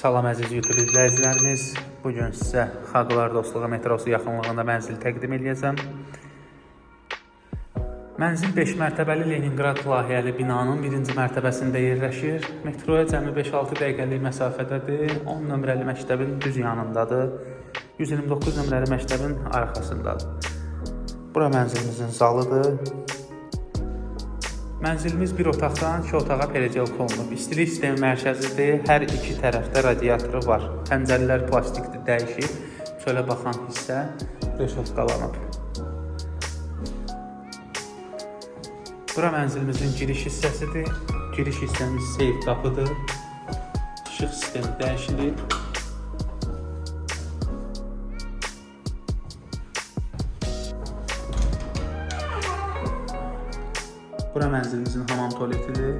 Salam əziz YouTube izləyicilərimiz. Bu gün sizə Xalqlar Dostluğu metrosu yaxınlığında mənzil təqdim edəcəm. Mənzil 5 mərtəbəli Leningrad layihəli binanın 1-ci mərtəbəsində yerləşir. Metroya cəmi 5-6 dəqiqəlik məsafədədir. 10 nömrəli məktəbin düz yanındadır. 129 nömrəli məktəbin arxasındadır. Bura mənzilimizin zalıdır. Mənzilimiz bir otaqdan iki otağa perəcək olunub. İstilik sistemi mərkəzidir. Hər iki tərəfdə radiatoru var. Pəncərələr plastikdir, dəyişib. Çölə baxan hissə reşotqalanıb. Bura mənzilimizin giriş hissəsidir. Giriş hissəmiz seyf qapıdır. İşıq sistemi dəyişilib. Bura mənzilimizin hamam tualetidir.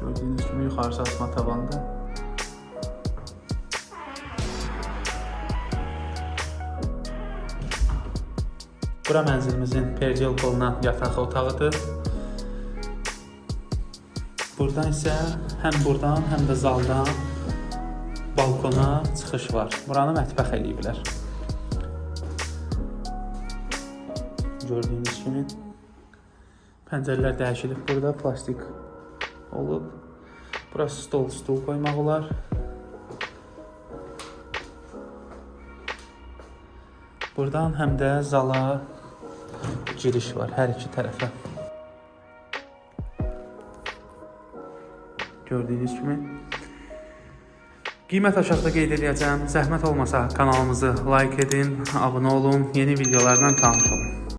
Gördüyünüz kimi yuxarısı asma tavandır. Bura mənzilimizin pergel olunan yataq otağıdır. Buradan isə həm buradan, həm də zaldan balkona çıxış var. Buranı mətbəx eləyiblər. Gördüyünüz kimi Pəncərələr dəyişilib burada plastik olub. Burası stol, stul qoymaq olar. Buradan həm də zala giriş var hər iki tərəfə. Gördüyünüz kimi Qiymət aşağıda qeyd edəcəm. Zəhmət olmasa kanalımızı like edin, abunə olun, yeni videolarla tanış olun.